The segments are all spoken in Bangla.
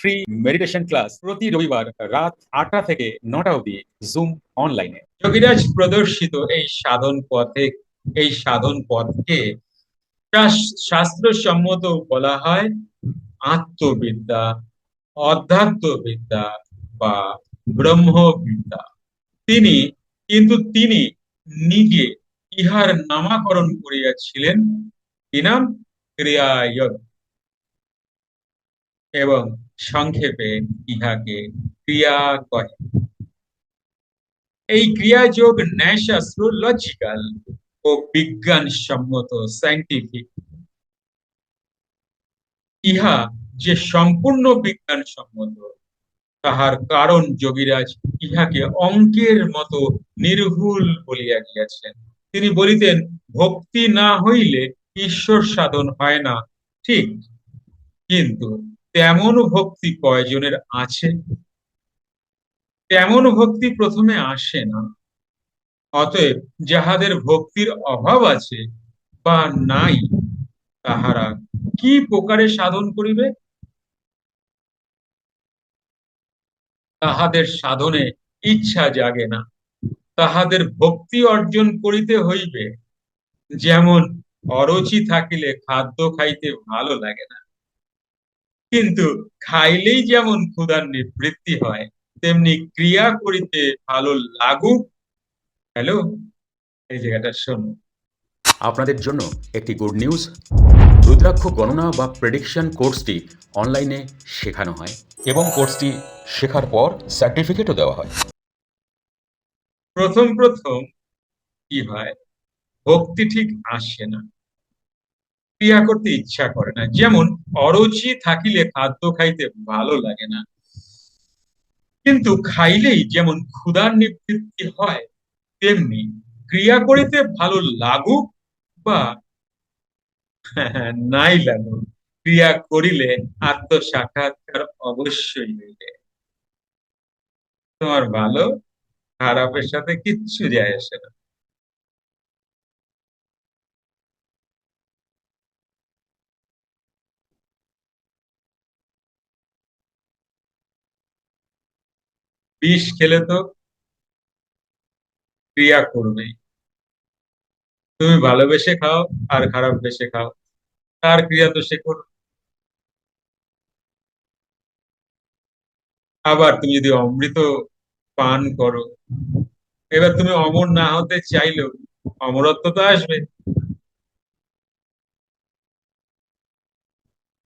ফ্রি মেডিটেশন ক্লাস প্রতি রবিবার রাত আটটা থেকে নটা অবধি জুম অনলাইনে যোগীরাজ প্রদর্শিত এই সাধন পথে, এই সাধন পথকে শাস্ত্রসম্মত বলা হয় আত্মবিদ্যা, অধ্যাত্মবিদ্যা বা ব্রহ্মবিদ্যা। তিনি, কিন্তু তিনি নিজে ইহার নামাকরণ করিয়াছিলেন। কি নাম? ক্রিয়ায়োগ এবং সংক্ষেপে ইহাকে ক্রিয়া কহে। এই ক্রিয়াযোগ ন্যায়শাস্ত্র লজিক্যাল ও বিজ্ঞান সম্মত সাইন্টিফিক। ইহা যে সম্পূর্ণ বিজ্ঞান সম্মত তাহার কারণ যোগীরাজ ইহাকে অঙ্কের মতো নির্ভুল বলিয়া গিয়াছেন। তিনি বলিতেন, ভক্তি না হইলে ঈশ্বর সাধন হয় না। ঠিক। কিন্তু তেমন ভক্তি কয়জনের আছে? তেমন ভক্তি প্রথমে আসে না। অতএব যাহাদের ভক্তির অভাব আছে বা নাই, তাহারা কি প্রকারে সাধন করিবে? তাহাদের সাধনে ইচ্ছা জাগে না। তাহাদের ভক্তি অর্জন করিতে হইবে। যেমন অরুচি থাকিলে খাদ্য খাইতে ভালো লাগে না। কিন্তু খাইলেই যেমন ক্ষুধার নিবৃত্তি হয় তেমনি ক্রিয়া করিতে ভালো লাগুক। হ্যালো এই জায়গাটা শোনো। আপনাদের জন্য একটি গুড নিউজ রুদ্রাক্ষ গণনা বা প্রেডিকশন কোর্সটি অনলাইনে শেখানো হয় এবং কোর্সটি শেখার পর সার্টিফিকেটও দেওয়া হয়। প্রথম প্রথম কি হয়? ভক্তি ঠিক আসে না। ক্রিয়া করতে ইচ্ছা করে না। যেমন, অরুচি থাকিলে খাদ্য খাইতে ভালো লাগে না। কিন্তু খাইলেই যেমন ক্ষুধার নিবৃত্তি হয়, তেমনি ক্রিয়া করিতে ভালো লাগুক বা নাই লাগুক, ক্রিয়া করিলে আত্মসাক্ষাৎকার অবশ্যই হইবে তোমার ভালো, খারাপের সাথে কিচ্ছু যায় আসে না। বিষ খেলে তো ক্রিয়া করবেই। তুমি ভালোবেসে খাও, আর খারাপ বেসে খাও। তার ক্রিয়া তো সে করবে। আবার তুমি যদি অমৃত পান করো, এবার তুমি অমর না হতে চাইলেও অমরত্ব তো আসবে।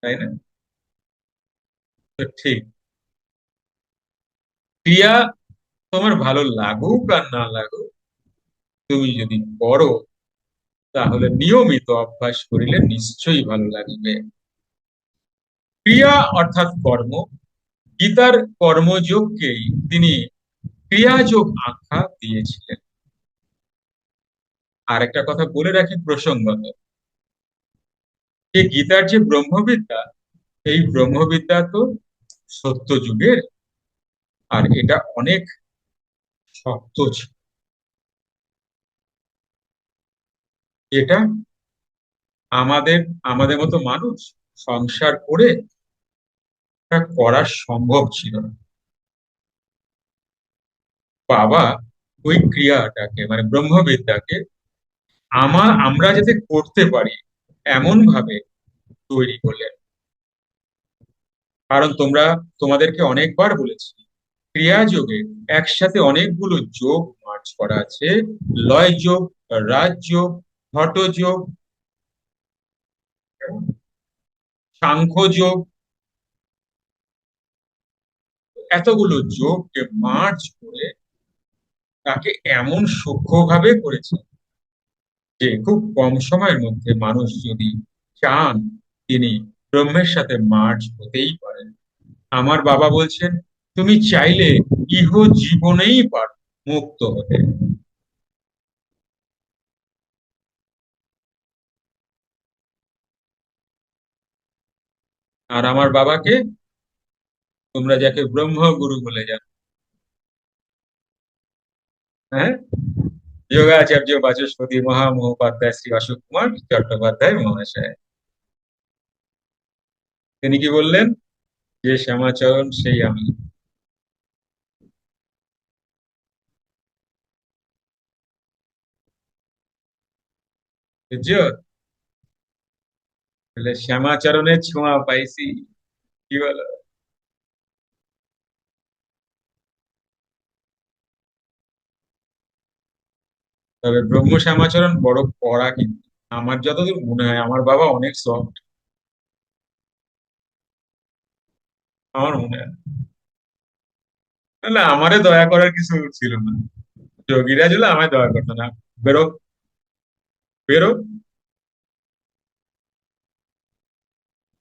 তাই না? তো ঠিক। ক্রিয়া তোমার ভালো লাগুক আর না লাগুক, তুমি যদি করো, তাহলে নিয়মিত অভ্যাস করিলে নিশ্চয়ই ভালো লাগবে। ক্রিয়া অর্থাৎ কর্ম, গীতার কর্মযোগকেই তিনি ক্রিয়াযোগ আখ্যা দিয়েছিলেন। আর একটা কথা বলে রাখি প্রসঙ্গত। এই গীতার যে ব্রহ্মবিদ্যা, এই ব্রহ্মবিদ্যা তো সত্য যুগের আর এটা অনেক শক্ত ছিল। এটা আমাদের আমাদের মতো মানুষ সংসার করে করা সম্ভব ছিল না। বাবা ওই ক্রিয়াটাকে মানে ব্রহ্মবিদ্যাকে আমার, আমরা যাতে করতে পারি এমন ভাবে তৈরি করলেন। কারণ তোমরা তোমাদেরকে অনেকবার বলেছি ক্রিয়া যোগে একসাথে অনেকগুলো যোগ মার্চ করা আছে। লয় যোগ ঘট যোগ সাংখ্য যোগ। এতগুলো যোগকে মার্চ করে তাকে এমন সূক্ষ্মভাবে করেছে যে খুব কম সময়ের মধ্যে মানুষ যদি চান তিনি ব্রহ্মের সাথে মার্চ হতেই পারেন। আমার বাবা বলছেন তুমি চাইলে ইহ জীবনেই পার, মুক্ত হতে। আর আমার বাবাকে তোমরা যাকে ব্রহ্ম গুরু বলে জানো। হ্যাঁ? যোগাচার্য বাচস্পতি মহামহোপাধ্যায় শ্রী অশোক কুমার চট্টোপাধ্যায় মহাশয়। তিনি কি বললেন? যে শ্যামাচরণ সেই আমি। বুঝছ তাহলে শ্যামাচরণের ছোঁয়া পাইছি। কি বলো? তবে ব্রহ্ম শ্যামাচরণ বড় কড়া কিন্তু। আমার যতদূর মনে হয়, আমার বাবা অনেক সফট আমার মনে হয়। না আমারে দয়া করার কিছু ছিল না। যোগীরা ছিল আমায় দয়া করতো না। বেরো বেরো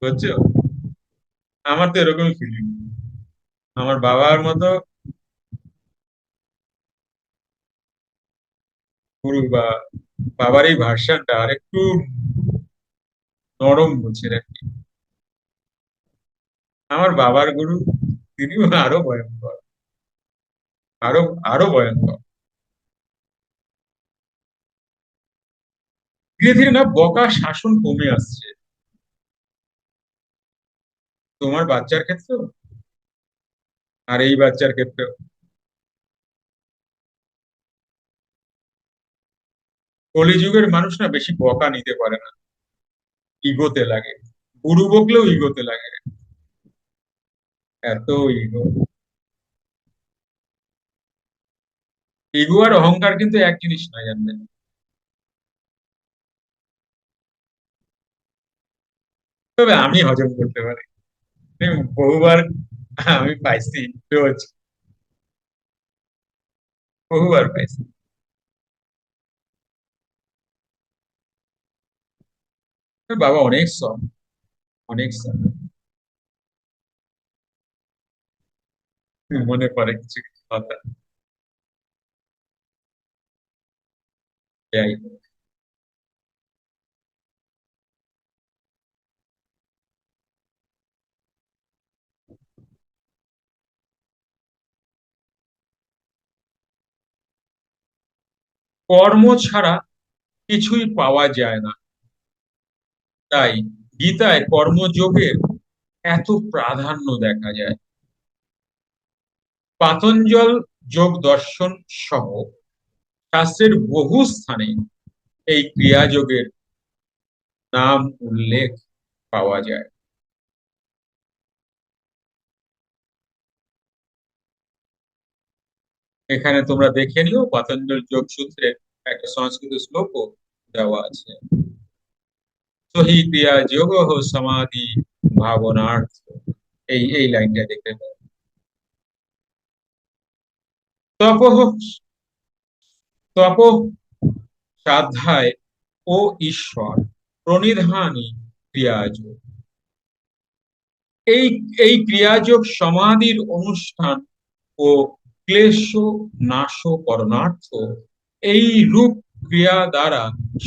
বুঝছ আমার তো এরকমই ফিলিং আমার বাবার মতো গুরু বা বাবার এই ভার্সনটা আর একটু নরম বুঝছেন আর কি। আমার বাবার গুরু, তিনিও আরও ভয়ঙ্কর। আরও আরও ভয়ঙ্কর। ধীরে ধীরে না বকা শাসন কমে আসছে। তোমার বাচ্চার ক্ষেত্রেও? আর এই বাচ্চার ক্ষেত্রেও? কলিযুগের মানুষ না বেশি বকা নিতে পারে না। ইগোতে লাগে। গুরু বকলেও ইগোতে লাগে। এত ইগো। ইগো আর অহংকার কিন্তু এক জিনিস নয়, জানবেন। তবে আমি হজম করতে পারি। বহুবার, আমি পাইছি, রোজ। বহুবার পাইছি। বাবা, অনেক সব অনেক সব মনে পড়ে কিছু কিছু কথা কর্ম ছাড়া কিছুই পাওয়া যায় না। তাই গীতায় কর্মযোগের এত প্রাধান্য দেখা যায়। পাতঞ্জল যোগ দর্শন সহ শাস্ত্রের বহু স্থানে এই ক্রিয়াযোগের নাম উল্লেখ পাওয়া যায়। এখানে তোমরা দেখে নিও পাতঞ্জল যোগ সূত্রে একটা সংস্কৃত শ্লোকও দেওয়া আছে। সহি ক্রিয়া যোগ সমাধি ভাবনার্থ। এই এই লাইনটা দেখে। তপঃ, তপ সাধ্যায় ও ঈশ্বর প্রণিধানী ক্রিয়াযোগ। এই এই ক্রিয়াযোগ সমাধির অনুষ্ঠান ও ক্লেশ, নাশ, করণার্থ এই রূপ ক্রিয়া দ্বারা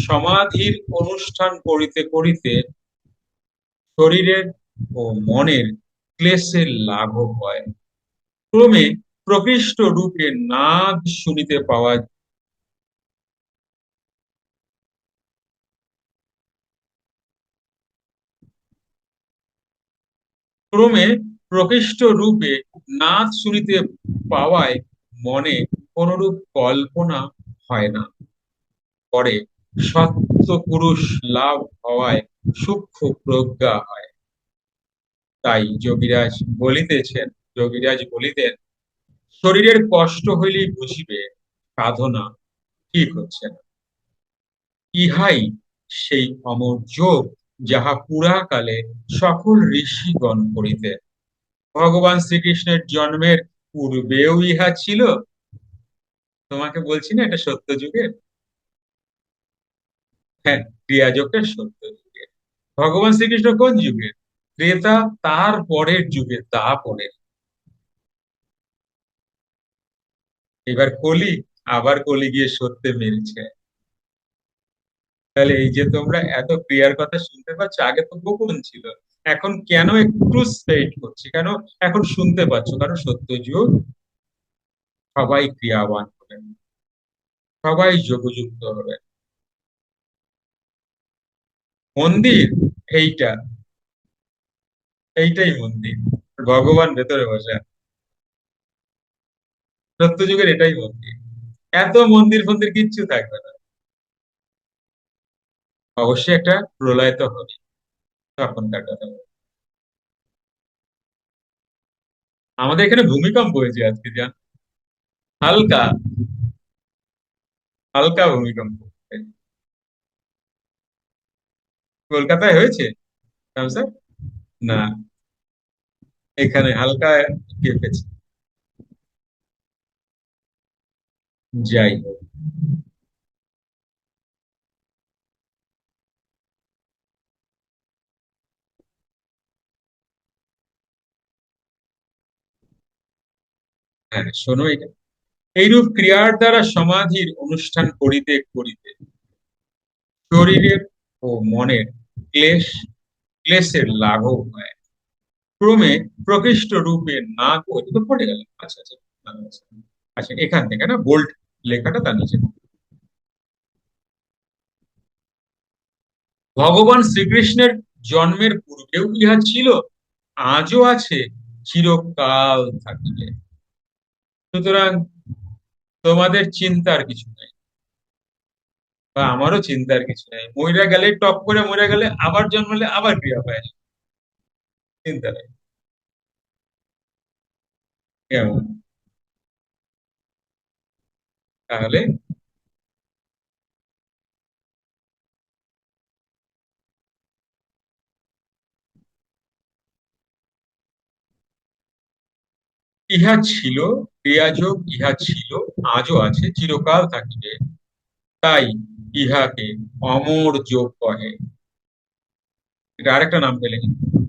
সমাধির অনুষ্ঠান করিতে করিতে শরীরের ও মনের ক্লেশের লাঘব হয়। ক্রমে প্রকৃষ্ট রূপে নাদ শুনিতে পাওয়া ক্রমে প্রকৃষ্ট রূপে নাচ শুনিতে পাওয়ায় মনে কোনরূপ কল্পনা হয় না। পরে সত্য পুরুষ লাভ হওয়ায় সূক্ষ্ম প্রজ্ঞা হয়। তাই যোগীরাজ বলিতেছেন, যোগীরাজ বলিতেন, শরীরের কষ্ট হইলেই বুঝিবে, সাধনা ঠিক হচ্ছে না। ইহাই সেই অমর যোগ যাহা পুরাকালে সকল ঋষিগণ করিতেন। ভগবান শ্রীকৃষ্ণের জন্মের পূর্বেও ইহা ছিল তোমাকে বলছি না এটা সত্য যুগের হ্যাঁ ক্রিয়াযোগটা সত্য যুগের ভগবান শ্রীকৃষ্ণ কোন যুগের ত্রেতা তার পরের যুগে, তা পরের। এবার কলি, আবার কলি গিয়ে সত্যে মিলছে তাহলে এই যে তোমরা এত ক্রিয়ার কথা শুনতে পাচ্ছ, আগে তো গোপন ছিল। এখন কেন একটু স্প্রেড করছে? কেন এখন শুনতে পাচ্ছ? কারণ সত্য যুগ সবাই ক্রিয়াবান। হবেন সবাই যোগযুক্ত হবেন মন্দির, এইটা। এইটাই মন্দির। ভগবান ভেতরে বসে আছে। সত্য যুগের এটাই মন্দির। এত মন্দির ফন্দির কিচ্ছু থাকবে না। অবশ্যই একটা প্রলয় তো হবে তখনকার কথা। আমাদের এখানে ভূমিকম্প হয়েছে আজকে, জান? হালকা হালকা ভূমিকম্প কলকাতায় হয়েছে? না। এখানে হালকা কেঁপেছে যাই হ্যাঁ শোনো এটা। এইরূপ ক্রিয়ার দ্বারা সমাধির অনুষ্ঠান করিতে করিতে শরীরের ও মনের ক্লেশ, ক্লেশের লাঘব হয়। ক্রমে প্রকৃষ্ট রূপে না পড়ে গেল। আচ্ছা আচ্ছা আচ্ছা আচ্ছা এখান থেকে না, বোল্ড লেখাটা তার নিচে ভগবান শ্রীকৃষ্ণের জন্মের পূর্বেও ইহা ছিল, আজও আছে, চিরকাল থাকিবে। সুতরাং তোমাদের চিন্তার কিছু নাই। বা আমারও চিন্তার কিছু নাই। মইরা গেলে, টপ করে মরে গেলে আবার জন্মালে আবার ক্রিয়া পায় চিন্তা নাই। কেমন? তাহলে ইহা ছিল, ক্রিয়াযোগ ইহা ছিল, আজও আছে, চিরকাল থাকিবে। তাই ইহাকে অমর যোগ কহে। এটা আরেকটা নাম পেলে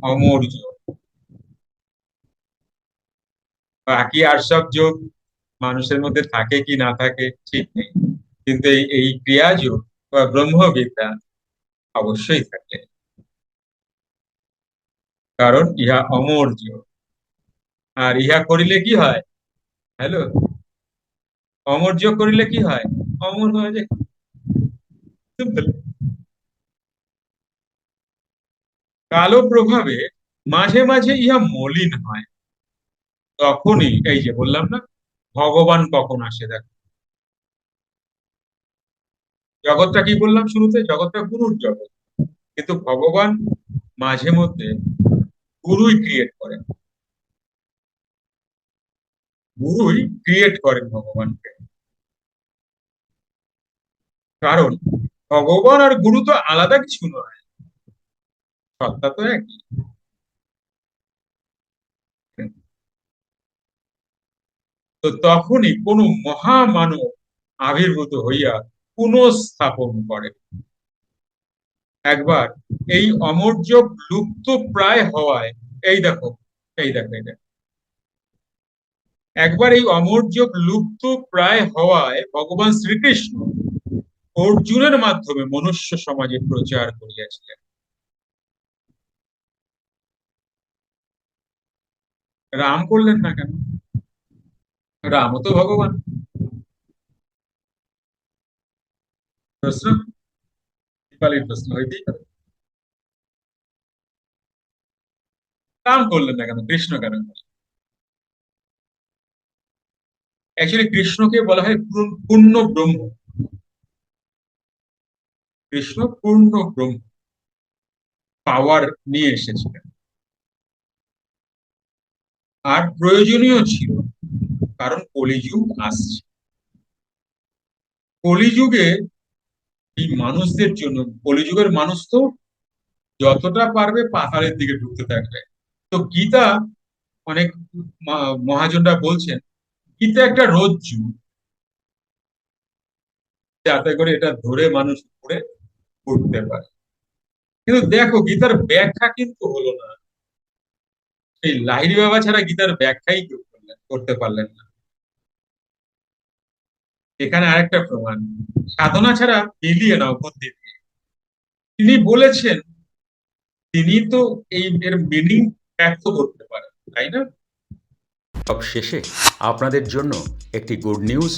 অমর যোগ। বাকি আর সব যোগ মানুষের মধ্যে থাকে কি না থাকে, ঠিক নেই। কিন্তু এই এই ক্রিয়াযোগ বা ব্রহ্মবিদ্যা অবশ্যই থাকে। কারণ ইহা অমর যোগ। আর ইহা করিলে কি হয়? হ্যালো অমর যোগ করিলে কি হয়? অমর হয়ে যায় কালো প্রভাবে মাঝে মাঝে ইহা মলিন হয়। তখনই, এই যে বললাম না, ভগবান কখন আসে দেখো। জগৎটা কি বললাম শুরুতে? জগৎটা গুরুর জগৎ। কিন্তু ভগবান মাঝে মধ্যে গুরুই ক্রিয়েট করেন। গুরুই ক্রিয়েট করেন ভগবানকে। কারণ ভগবান আর গুরু তো আলাদা কিছু নয়। সত্তা তো একই। তো তখনই কোনো মহামানব আবির্ভূত হইয়া পুনঃস্থাপন করে। একবার এই অমর্য লুপ্ত প্রায় হওয়ায়, এই দেখো এই দেখো এই দেখো একবার এই অমর্য লুপ্ত প্রায় হওয়ায় ভগবান শ্রীকৃষ্ণ অর্জুনের মাধ্যমে মনুষ্য সমাজে প্রচার করিয়াছিলেন। রাম করলেন না কেন? রাম তো ভগবান। প্রশ্ন? রাম করলেন না কেন? কৃষ্ণ কেন অ্যাকচুয়ালি কৃষ্ণকে বলা হয় পূর্ণ- ব্রহ্ম। কৃষ্ণ পূর্ণ ব্রহ্ম। পাওয়ার নিয়ে এসেছিলেন আর প্রয়োজনীয় ছিল, কারণ কলিযুগ আসছে। কলিযুগে এই মানুষদের জন্য, কলিযুগের মানুষ তো যতটা পারবে পাতালের দিকে ঢুকতে থাকবে। তো গীতা অনেক মহাজনরা বলছেন গীতা একটা রজ্জু যাতে করে এটা ধরে মানুষ উপরে উঠতে পারে। কিন্তু দেখো, গীতার ব্যাখ্যা কিন্তু হলো না। এই লাহিড়ী বাবা ছাড়া গীতার ব্যাখ্যাই কেউ করতে পারলেন না। এখানে আরেকটা প্রমাণ। সাধনা ছাড়া মিলিয়ে নাও বুদ্ধি দিয়ে তিনি বলেছেন, তিনি তো এই এর মিনিং ব্যক্ত করতে পারেন, তাই না? সব শেষে আপনাদের জন্য একটি গুড নিউজ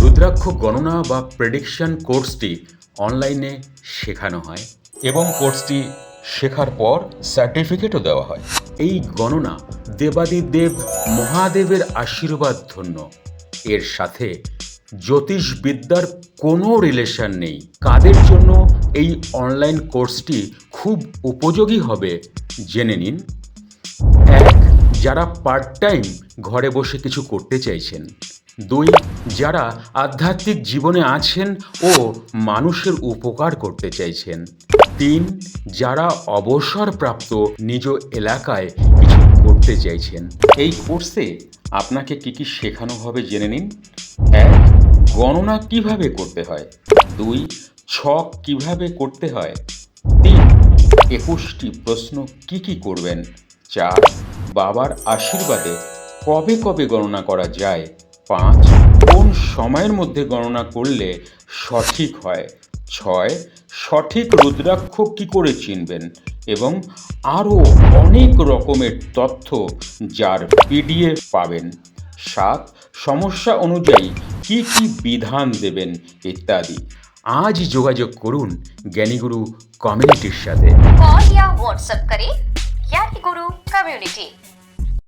রুদ্রাক্ষ গণনা বা প্রেডিকশন কোর্সটি অনলাইনে শেখানো হয় এবং কোর্সটি শেখার পর সার্টিফিকেটও দেওয়া হয়। এই গণনা দেবাদিদেব মহাদেবের আশীর্বাদ ধন্য। এর সাথে জ্যোতিষবিদ্যার কোনো রিলেশন নেই। কাদের জন্য এই অনলাইন কোর্সটি খুব উপযোগী হবে, জেনে নিন। যারা পার্ট টাইম ঘরে বসে কিছু করতে চাইছেন, দুই, যারা আধ্যাত্মিক জীবনে আছেন ও মানুষের উপকার করতে চাইছেন, তিন, যারা অবসরপ্রাপ্ত নিজ এলাকায় কিছু করতে চাইছেন। এই কোর্সে আপনাকে কি কি শেখানো হবে জেনে নিন। এক, গণনা কীভাবে করতে হয়। দুই, ছক কীভাবে করতে হয়। তিন, একুশটি প্রশ্ন কি কি করবেন। চার বাবার আশীর্বাদে কবে কবে গণনা করা যায় পাঁচ? কোন সময়ের মধ্যে গণনা করলে সঠিক হয়? ছয়? সঠিক রুদ্রাক্ষ কি করে চিনবেন? এবং আরও অনেক রকমের তথ্য যার পিডিএফ পাবেন। সাত? সমস্যা অনুযায়ী কি কি বিধান দেবেন ইত্যাদি। আজ যোগাযোগ করুন জ্ঞানীগুরু কমিউনিটির সাথে। কল হোয়াটসঅ্যাপ করে জ্ঞানীগুরু কমিউনিটি